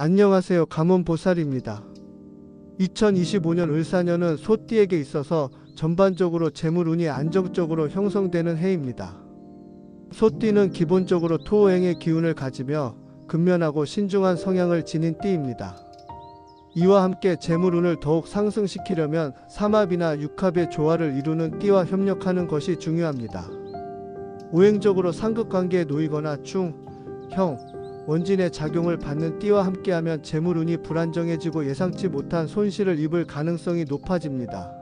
안녕하세요. 가문보살입니다. 2025년 을사년은 소띠에게 있어서 전반적으로 재물운이 안정적으로 형성되는 해입니다. 소띠는 기본적으로 토오행의 기운을 가지며 근면하고 신중한 성향을 지닌 띠입니다. 이와 함께 재물운을 더욱 상승시키려면 삼합이나 육합의 조화를 이루는 띠와 협력하는 것이 중요합니다. 오행적으로 상극관계에 놓이거나 충, 형, 원진의 작용을 받는 띠와 함께하면 재물운이 불안정해지고 예상치 못한 손실을 입을 가능성이 높아집니다.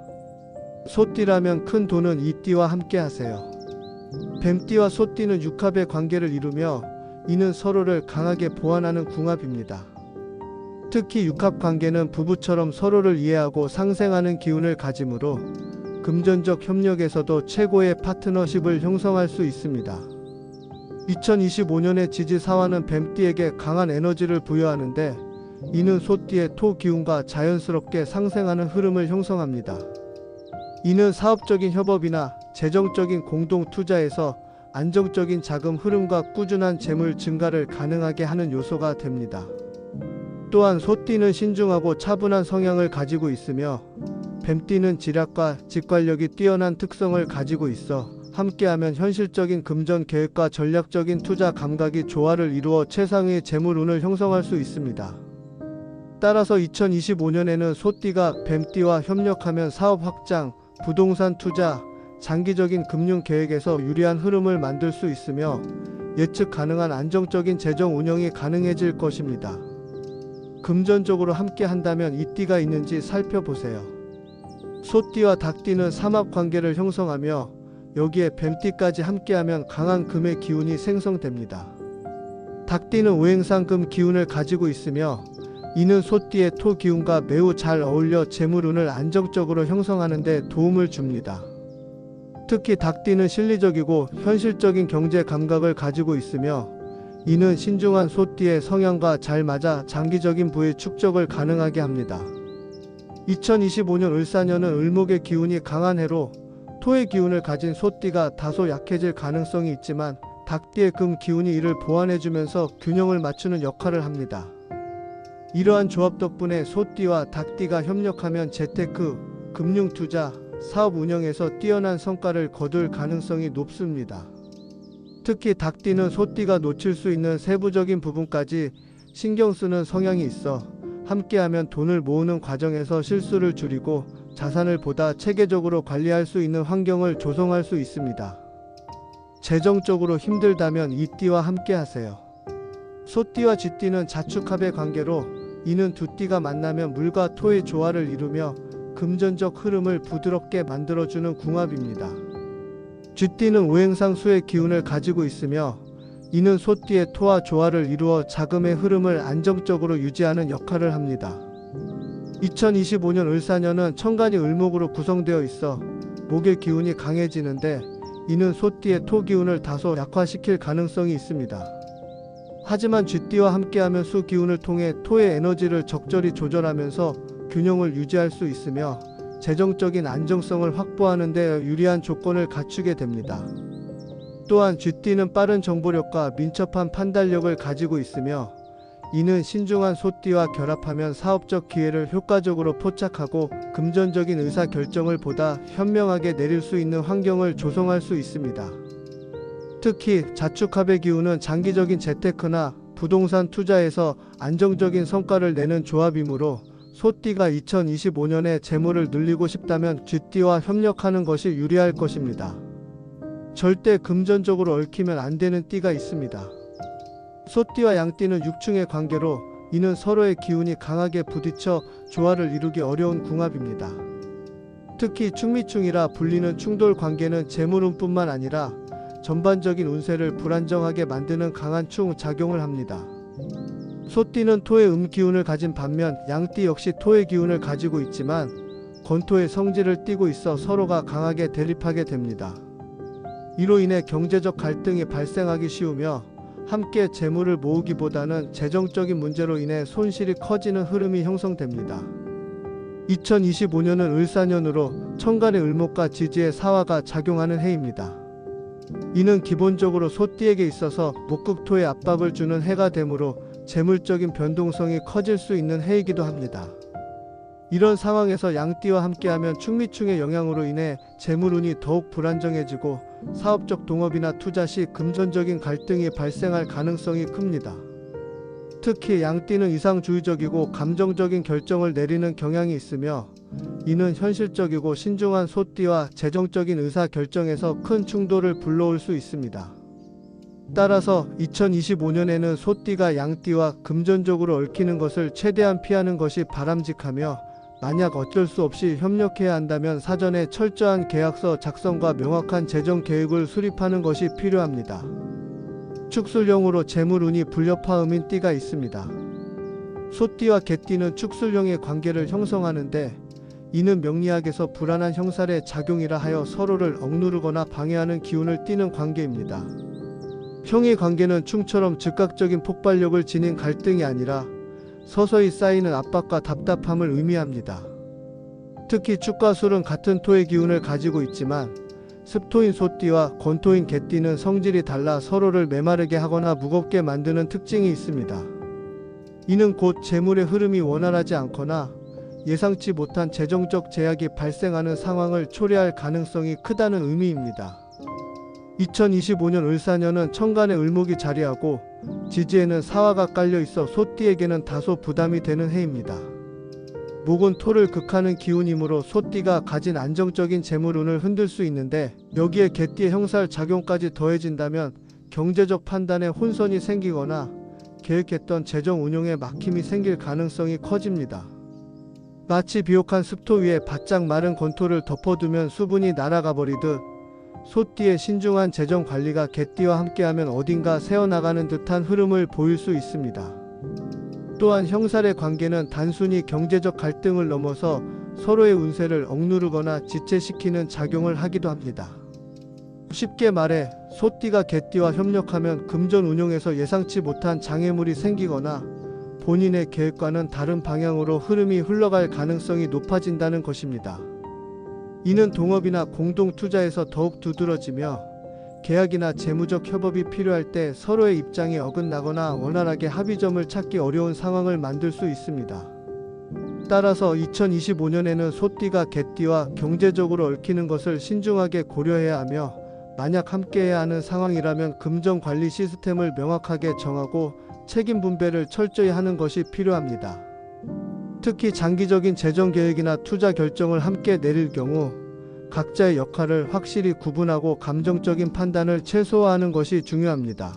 소띠라면 큰 돈은 이 띠와 함께 하세요. 뱀띠와 소띠는 육합의 관계를 이루며 이는 서로를 강하게 보완하는 궁합입니다. 특히 육합 관계는 부부처럼 서로를 이해하고 상생하는 기운을 가지므로 금전적 협력에서도 최고의 파트너십을 형성할 수 있습니다. 2025년의 지지 사화는 뱀띠에게 강한 에너지를 부여하는데 이는 소띠의 토 기운과 자연스럽게 상생하는 흐름을 형성합니다. 이는 사업적인 협업이나 재정적인 공동 투자에서 안정적인 자금 흐름과 꾸준한 재물 증가를 가능하게 하는 요소가 됩니다. 또한 소띠는 신중하고 차분한 성향을 가지고 있으며 뱀띠는 지략과 직관력이 뛰어난 특성을 가지고 있어 함께하면 현실적인 금전 계획과 전략적인 투자 감각이 조화를 이루어 최상의 재물운을 형성할 수 있습니다. 따라서 2025년에는 소띠가 뱀띠와 협력하면 사업 확장, 부동산 투자, 장기적인 금융 계획에서 유리한 흐름을 만들 수 있으며 예측 가능한 안정적인 재정 운영이 가능해질 것입니다. 금전적으로 함께 한다면 이 띠가 있는지 살펴보세요. 소띠와 닭띠는 삼합 관계를 형성하며 여기에 뱀띠까지 함께하면 강한 금의 기운이 생성됩니다. 닭띠는 오행상 금 기운을 가지고 있으며 이는 소띠의 토 기운과 매우 잘 어울려 재물운을 안정적으로 형성하는 데 도움을 줍니다. 특히 닭띠는 실리적이고 현실적인 경제 감각을 가지고 있으며 이는 신중한 소띠의 성향과 잘 맞아 장기적인 부의 축적을 가능하게 합니다. 2025년 을사년은 을목의 기운이 강한 해로 토의 기운을 가진 소띠가 다소 약해질 가능성이 있지만 닭띠의 금 기운이 이를 보완해주면서 균형을 맞추는 역할을 합니다. 이러한 조합 덕분에 소띠와 닭띠가 협력하면 재테크, 금융 투자, 사업 운영에서 뛰어난 성과를 거둘 가능성이 높습니다. 특히 닭띠는 소띠가 놓칠 수 있는 세부적인 부분까지 신경 쓰는 성향이 있어 함께하면 돈을 모으는 과정에서 실수를 줄이고 자산을 보다 체계적으로 관리할 수 있는 환경을 조성할 수 있습니다. 재정적으로 힘들다면 이 띠와 함께 하세요. 소띠와 쥐띠는 자축합의 관계로 이는 두 띠가 만나면 물과 토의 조화를 이루며 금전적 흐름을 부드럽게 만들어주는 궁합입니다. 쥐띠는 오행상 수의 기운을 가지고 있으며 이는 소띠의 토와 조화를 이루어 자금의 흐름을 안정적으로 유지하는 역할을 합니다. 2025년 을사년은 천간이 을목으로 구성되어 있어 목의 기운이 강해지는데 이는 소띠의 토 기운을 다소 약화시킬 가능성이 있습니다. 하지만 쥐띠와 함께하면 수 기운을 통해 토의 에너지를 적절히 조절하면서 균형을 유지할 수 있으며 재정적인 안정성을 확보하는 데 유리한 조건을 갖추게 됩니다. 또한 쥐띠는 빠른 정보력과 민첩한 판단력을 가지고 있으며 이는 신중한 소띠와 결합하면 사업적 기회를 효과적으로 포착하고 금전적인 의사 결정을 보다 현명하게 내릴 수 있는 환경을 조성할 수 있습니다. 특히 자축합의 기운은 장기적인 재테크나 부동산 투자에서 안정적인 성과를 내는 조합이므로 소띠가 2025년에 재물을 늘리고 싶다면 쥐띠와 협력하는 것이 유리할 것입니다. 절대 금전적으로 얽히면 안 되는 띠가 있습니다. 소띠와 양띠는 육충의 관계로 이는 서로의 기운이 강하게 부딪혀 조화를 이루기 어려운 궁합입니다. 특히 충미충이라 불리는 충돌 관계는 재물운뿐만 아니라 전반적인 운세를 불안정하게 만드는 강한 충 작용을 합니다. 소띠는 토의 음 기운을 가진 반면 양띠 역시 토의 기운을 가지고 있지만 건토의 성질을 띠고 있어 서로가 강하게 대립하게 됩니다. 이로 인해 경제적 갈등이 발생하기 쉬우며 함께 재물을 모으기보다는 재정적인 문제로 인해 손실이 커지는 흐름이 형성됩니다. 2025년은 을사년으로 천간의 을목과 지지의 사화가 작용하는 해입니다. 이는 기본적으로 소띠에게 있어서 목극토의 압박을 주는 해가 되므로 재물적인 변동성이 커질 수 있는 해이기도 합니다. 이런 상황에서 양띠와 함께하면 충미충의 영향으로 인해 재물운이 더욱 불안정해지고 사업적 동업이나 투자 시 금전적인 갈등이 발생할 가능성이 큽니다. 특히 양띠는 이상주의적이고 감정적인 결정을 내리는 경향이 있으며 이는 현실적이고 신중한 소띠와 재정적인 의사 결정에서 큰 충돌을 불러올 수 있습니다. 따라서 2025년에는 소띠가 양띠와 금전적으로 얽히는 것을 최대한 피하는 것이 바람직하며 만약 어쩔 수 없이 협력해야 한다면 사전에 철저한 계약서 작성과 명확한 재정 계획을 수립하는 것이 필요합니다. 축술용으로 재물운이 불협화음인 띠가 있습니다. 소띠와 개띠는 축술용의 관계를 형성하는데 이는 명리학에서 불안한 형살의 작용이라 하여 서로를 억누르거나 방해하는 기운을 띠는 관계입니다. 형의 관계는 충처럼 즉각적인 폭발력을 지닌 갈등이 아니라 서서히 쌓이는 압박과 답답함을 의미합니다. 특히 축과 술은 같은 토의 기운을 가지고 있지만 습토인 소띠와 건토인 개띠는 성질이 달라 서로를 메마르게 하거나 무겁게 만드는 특징이 있습니다. 이는 곧 재물의 흐름이 원활하지 않거나 예상치 못한 재정적 제약이 발생하는 상황을 초래할 가능성이 크다는 의미입니다. 2025년 을사년은 천간에 을목이 자리하고 지지에는 사화가 깔려 있어 소띠에게는 다소 부담이 되는 해입니다. 목은 토를 극하는 기운이므로 소띠가 가진 안정적인 재물운을 흔들 수 있는데 여기에 개띠의 형살 작용까지 더해진다면 경제적 판단에 혼선이 생기거나 계획했던 재정 운용에 막힘이 생길 가능성이 커집니다. 마치 비옥한 습토 위에 바짝 마른 건토를 덮어두면 수분이 날아가 버리듯 소띠의 신중한 재정 관리가 개띠와 함께하면 어딘가 새어나가는 듯한 흐름을 보일 수 있습니다. 또한 형살의 관계는 단순히 경제적 갈등을 넘어서 서로의 운세를 억누르거나 지체시키는 작용을 하기도 합니다. 쉽게 말해 소띠가 개띠와 협력하면 금전 운용에서 예상치 못한 장애물이 생기거나 본인의 계획과는 다른 방향으로 흐름이 흘러갈 가능성이 높아진다는 것입니다. 이는 동업이나 공동 투자에서 더욱 두드러지며 계약이나 재무적 협업이 필요할 때 서로의 입장이 어긋나거나 원활하게 합의점을 찾기 어려운 상황을 만들 수 있습니다. 따라서 2025년에는 소띠가 개띠와 경제적으로 얽히는 것을 신중하게 고려해야 하며 만약 함께해야 하는 상황이라면 금전 관리 시스템을 명확하게 정하고 책임 분배를 철저히 하는 것이 필요합니다. 특히 장기적인 재정 계획이나 투자 결정을 함께 내릴 경우 각자의 역할을 확실히 구분하고 감정적인 판단을 최소화하는 것이 중요합니다.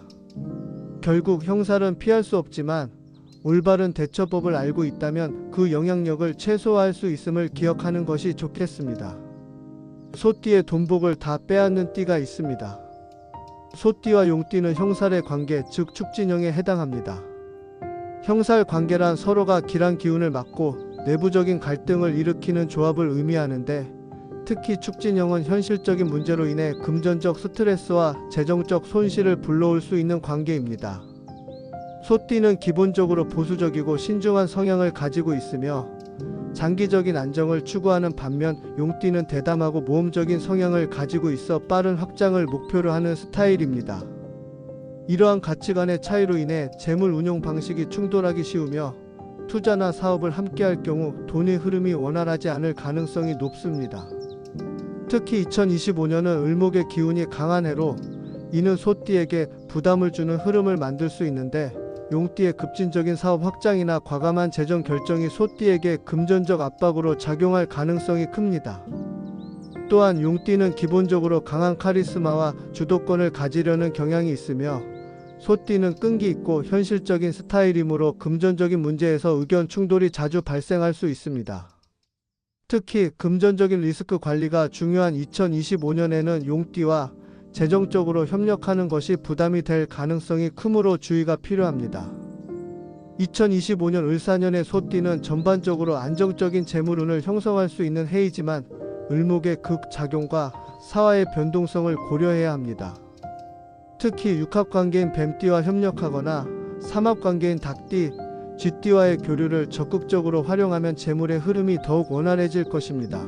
결국 형살은 피할 수 없지만 올바른 대처법을 알고 있다면 그 영향력을 최소화할 수 있음을 기억하는 것이 좋겠습니다. 소띠의 돈복을 다 빼앗는 띠가 있습니다. 소띠와 용띠는 형살의 관계, 즉 축진형에 해당합니다. 형살 관계란 서로가 길한 기운을 막고 내부적인 갈등을 일으키는 조합을 의미하는데 특히 축진형은 현실적인 문제로 인해 금전적 스트레스와 재정적 손실을 불러올 수 있는 관계입니다. 소띠는 기본적으로 보수적이고 신중한 성향을 가지고 있으며 장기적인 안정을 추구하는 반면 용띠는 대담하고 모험적인 성향을 가지고 있어 빠른 확장을 목표로 하는 스타일입니다. 이러한 가치관의 차이로 인해 재물 운용 방식이 충돌하기 쉬우며 투자나 사업을 함께 할 경우 돈의 흐름이 원활하지 않을 가능성이 높습니다. 특히 2025년은 을목의 기운이 강한 해로 이는 소띠에게 부담을 주는 흐름을 만들 수 있는데 용띠의 급진적인 사업 확장이나 과감한 재정 결정이 소띠에게 금전적 압박으로 작용할 가능성이 큽니다. 또한 용띠는 기본적으로 강한 카리스마와 주도권을 가지려는 경향이 있으며 소띠는 끈기 있고 현실적인 스타일이므로 금전적인 문제에서 의견 충돌이 자주 발생할 수 있습니다. 특히 금전적인 리스크 관리가 중요한 2025년에는 용띠와 재정적으로 협력하는 것이 부담이 될 가능성이 크므로 주의가 필요합니다. 2025년 을사년의 소띠는 전반적으로 안정적인 재물운을 형성할 수 있는 해이지만 을목의 극작용과 사화의 변동성을 고려해야 합니다. 특히 육합관계인 뱀띠와 협력하거나 삼합관계인 닭띠, 쥐띠와의 교류를 적극적으로 활용하면 재물의 흐름이 더욱 원활해질 것입니다.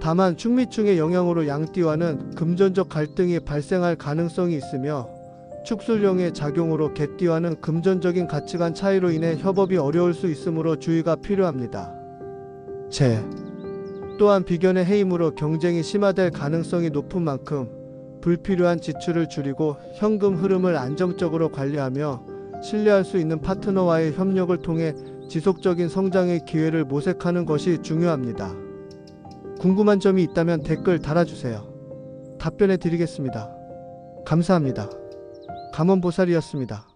다만 충미충의 영향으로 양띠와는 금전적 갈등이 발생할 가능성이 있으며 축술령의 작용으로 개띠와는 금전적인 가치관 차이로 인해 협업이 어려울 수 있으므로 주의가 필요합니다. 제 또한 비견의 해임으로 경쟁이 심화될 가능성이 높은 만큼 불필요한 지출을 줄이고 현금 흐름을 안정적으로 관리하며 신뢰할 수 있는 파트너와의 협력을 통해 지속적인 성장의 기회를 모색하는 것이 중요합니다. 궁금한 점이 있다면 댓글 달아주세요. 답변해 드리겠습니다. 감사합니다. 감원보살이었습니다.